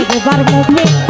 একবার মুখে